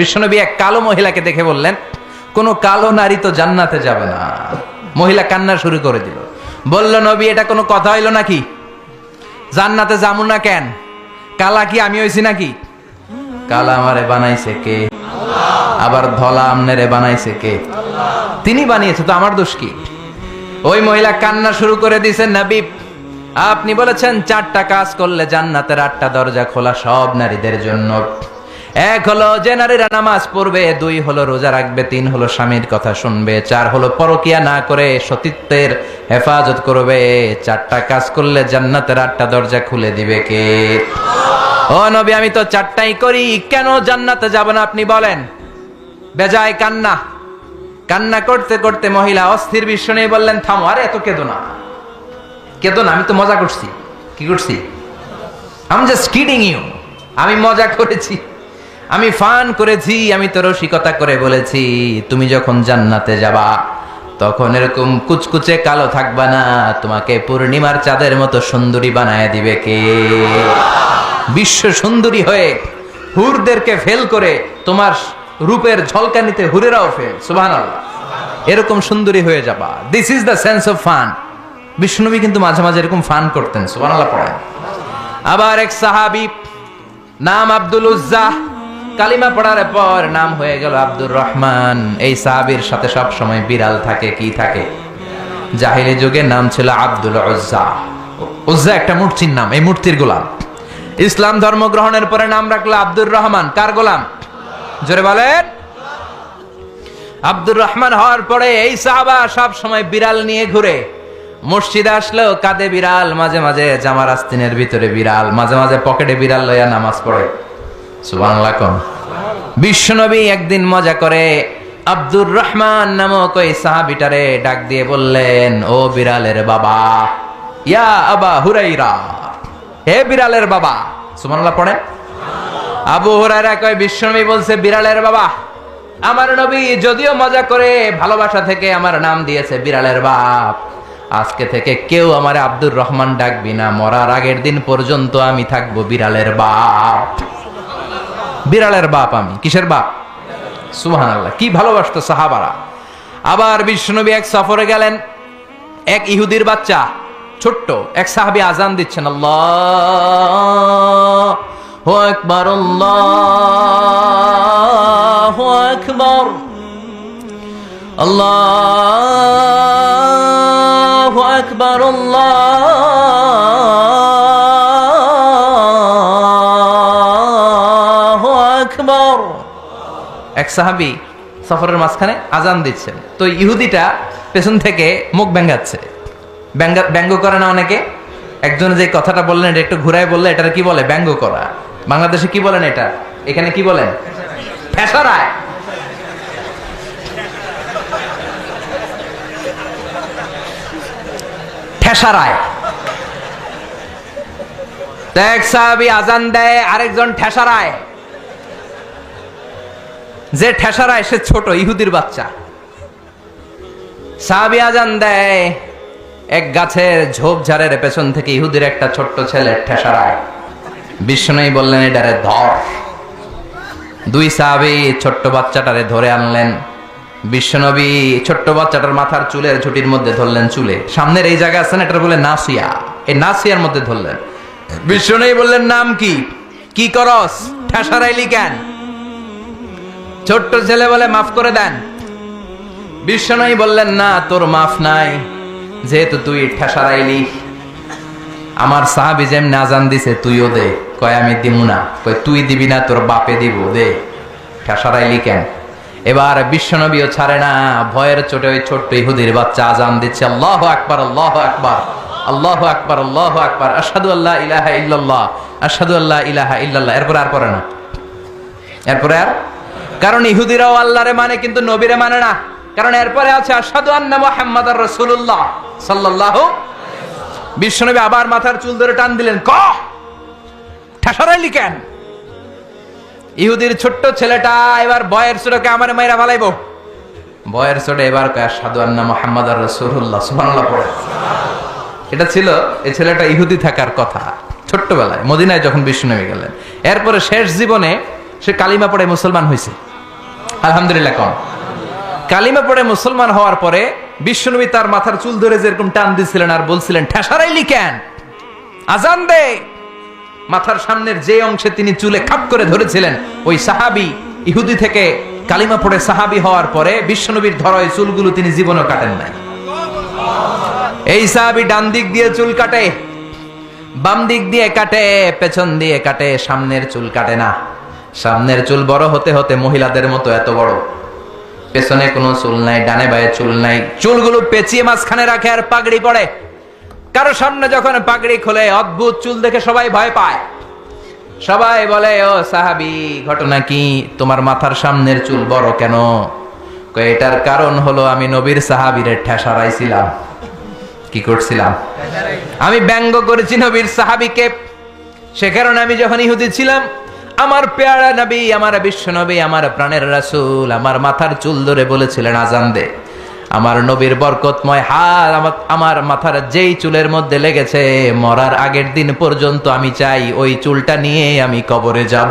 বিশ্বনবী এক কালো মহিলাকে দেখে বললেন, কোন কালো নারী তো জান্নাতে যাবে না। মহিলা কান্না শুরু করে দিল। বলল, নবী, এটা কোনো কথা হইল নাকি? জান্নাতে যামু না কেন? কালা কি আমি হইছি নাকি? কালা আমারে বানাইছে কে? আবার ধলা আমনেরে বানাইছে কে? তিনি বানিয়েছে, তো আমার দোষ কি? ওই মহিলা কান্না শুরু করে দিয়েছেন নবী, আপনি বলেছেন, চারটা কাজ করলে জান্নাতের আটটা দরজা খোলা সব নারীদের জন্য। এক হলো যে নারীরা নামাজ পড়বে, দুই হলো রোজা রাখবে, তিন হলো স্বামীর কথা শুনবে, চার হলো পরকিয়া না করে সতীত্বের হেফাজত করবে। চারটা কাজ করলে জান্নাতের আটটা দরজা খুলে দিবে কে? ও নবী, আমি তো চারটাই করি, কেন জান্নাতে যাব না আপনি বলেন? বেজায় কান্না। কান্না করতে করতে মহিলা অস্থির বিশ্ব নিয়ে বললেন, থামো, আরে এত কেঁদো না। কেঁদো না, আমি তো মজা করছি। কি করছি? আমি জাস্ট কিডিং ইউ আমি মজা করেছি। আমি ফান করেছি, আমি তো রসিকতা করে বলেছি, তুমি যখন জান্নাতে যাবা, তখন এরকম কুচকুচে কালো থাকবা না, তোমাকে পূর্ণিমার চাঁদের মতো সুন্দরী বানায় দিবে কে? বিশ্ব সুন্দরী হয়ে হুরদেরকে ফেল করে তোমার রূপের ঝলকানিতে হুরেরাও ফেল সুবাহ এরকম সুন্দরী হয়ে যাবা। This is the sense of fun বিষ্ণুনবী কিন্তু মাঝে মাঝে এরকম ফান করতেন সুবাহ পড়েন। আবার এক সাহাবি, নাম আব্দুল উজ্জাহ কালিমা পড়ার পর নাম হয়ে গেল আব্দুর রহমান। এই সাহাবির সাথে সব সময় বিড়াল থাকে, কি থাকে? জাহিলি যুগে নাম ছিল আব্দুল উজ্জা। উজ্জা একটা মূর্তির নাম, এই মূর্তির গোলাম। ইসলাম ধর্ম গ্রহণের পরে নাম রাখল আব্দুর রহমান। কার গোলাম? জোরে বলেন। আব্দুর রহমান হওয়ার পরে এই সাহাবা সব সময় বিড়াল নিয়ে ঘুরে। মসজিদে আসলো কাঁধে বিড়াল, মাঝে মাঝে জামার আস্তিনের ভিতরে বিড়াল, মাঝে মাঝে পকেটে বিড়াল লইয়া নামাজ পড়ে। সুবহানাল্লাহ কোন। বিশ্বনবী একদিন মজা করে আব্দুর রহমান নামক ওই সাহাবিটারে ডাক দিয়ে বললেন, ও বিড়ালের বাবা, ইয়া আবা হুরাইরা, হে বিড়ালের বাবা। সুবহানাল্লাহ পড়েন। আবু হুরায়রা কয়, বিশ্বনবী বলছে, বিড়ালের বাবা, আমার নবী যদিও মজা করে ভালোবাসা থেকে আমার নাম দিয়েছে বিড়ালের বাপ। আজকে থেকে কেউ আমার আব্দুর রহমান ডাকবি না, মরার আগের দিন পর্যন্ত আমি থাকব বিড়ালের বাপ। বিড়ালের বাপ আমি। কিসের বাপ? সুহান আল্লাহ কি ভালোবাসতো সাহাবারা। আবার বিষ্ণুনবী এক সফরে গেলেন, এক ইহুদির বাচ্চা, ছোট্ট, এক সাহাবি আজান দিচ্ছেন, আল্লাহ আকবার আল্লাহ আকবার আল্লাহ আকবার, আল্লাহ এক সাহাবি সফরের মাঝখানে আজান দিচ্ছেন। তো ইহুদিটা পেছন থেকে মুখ ব্যাঙ্গাচ্ছে ব্যঙ্গা- ব্যঙ্গ করে না অনেকে? একজন যে কথাটা বললেন, এটা একটু ঘুরায় বললে এটা কি বলে? ব্যঙ্গ করা। বাংলাদেশে কি বলেন এটা? এখানে কি বলেন? ফেসারায়। ঠেসারায় এক সাহাবি আজান দেয়, আরেকজন ঠেসারায় যে ঠেসারায় সে ছোট, ইহুদির বাচ্চা। সাহাবি আজান দেয়, এক গাছের ঝোপঝাড়ের পেছন থেকে ইহুদির একটা ছোট্ট ছেলে ঠেসারায়। বিষ্ণুই বললেন, এটারে ধর। দুই সাহাবি ছোট্ট বাচ্চাটারে ধরে আনলেন। বিশ্বনবী ছোট্ট বাচ্চাটার মাথার চুলের ঝুটির মধ্যে ধরলেন চুলে। সামনের এই জায়গা আছে না এটা বলে নাসিয়া। এই নাসিয়ার মধ্যে ধরলেন। বিশ্বনবী বললেন, নাম কি? কি করস? ঠেসারাইলি কেন ছোট্ট ছেলে বলে মাফ করে দেন। বিশ্বনবী বললেন, না, তোর মাফ নাই, যেহেতু তুই ঠেসারাইলি। আমার সাহাবি যেমনি আজান দিছে, তুইও দে। কয়, আমি দিমু না। কয়, তুই দিবি না, তোর বাপে দিব, দে। ঠেসারাইলি কেন? এবার বিশ্বনবীও ছাড়ে না। ভয়ের চোটে ওই ছোট্ট ইহুদির বাচ্চা আজান দিচ্ছে, আল্লাহ আকবার আল্লাহ আকবার আল্লাহ আকবার আল্লাহ আকবার আসাদু আল্লাহ ইলাহা ইল্লাল্লাহ আসাদু আল্লাহ ইলাহা ইল্লাল্লাহ। এরপরে আর পড়ে না। এরপরে আর কারণ ইহুদিরাও আল্লাহরে মানে কিন্তু নবীরে মানে না। কারণ এরপরে আছে আসাদু আন্না মুহাম্মাদার রাসূলুল্লাহ সাল্লাল্লাহু বিশ্বনবী আবার মাথার চুল ধরে টান দিলেন কেন ইহুদির ছোট্ট ছেলেটা এবার বয়ের ছোটকে আমার ফালাইব। বয়ের এবার সাধু আন্না মোহাম্মদ রসুল্লাহ এটা ছিল, এই ছেলেটা ইহুদি থাকার কথা, ছোট্টবেলায়, মদিনায় যখন বিষ্ণু নেমে গেলেন। এরপরে শেষ জীবনে সে কালিমা পড়ে মুসলমান হয়েছে আলহামদুলিল্লাহ কন। কালিমা পড়ে মুসলমান হওয়ার পরে বিশ্বনবী তার মাথার চুল ধরে যেরকম টান দিছিলেন আর বলছিলেন ঠেসারাইলি কেন আজান দে। মাথার সামনের যে অংশে তিনি চুলে খাপ করে ধরেছিলেন, ওই সাহাবি ইহুদি থেকে কালিমা পড়ে সাহাবি হওয়ার পরে বিশ্বনবীর ধরয় চুলগুলো তিনি জীবনও কাটেন নাই। এই সাহাবি ডান দিক দিয়ে চুল কাটে, বাম দিক দিয়ে কাটে, পেছন দিয়ে কাটে, সামনের চুল কাটে না। সামনের চুল বড় হতে হতে মহিলাদের মতো এত বড়। পেছনে কোনো চুল নাই, ডানে বায়ে চুল নাই। চুলগুলো পেঁচিয়ে মাঝখানে রাখে আর পাগড়ি পড়ে। কারও সামনে যখন পাগড়ি খোলে, অদ্ভুত চুল দেখে সবাই ভয় পায়। সবাই বলে, ও সাহাবি, ঘটনা কি? তোমার মাথার সামনের চুল বড় কেন? এটার কারণ হলো আমি নবীর সাহাবিরে ঠেসারাইছিলাম। কি করছিলাম? আমি ব্যঙ্গ করেছি নবীর সাহাবিকে। সে কারণে আমি যখন ইহুদি ছিলাম আমার পেয়ারা নবী, আমার বিশ্ব নবী, আমার প্রাণের রাসুল, আমার মাথার চুল ধরে বলেছিলেন, আজান দে। আমার নবীর বরকতময় হাত আমার আমার মাথার যেই চুলের মধ্যে লেগেছে, মরার আগের দিন পর্যন্ত আমি চাই ওই চুলটা নিয়ে আমি কবরে যাব।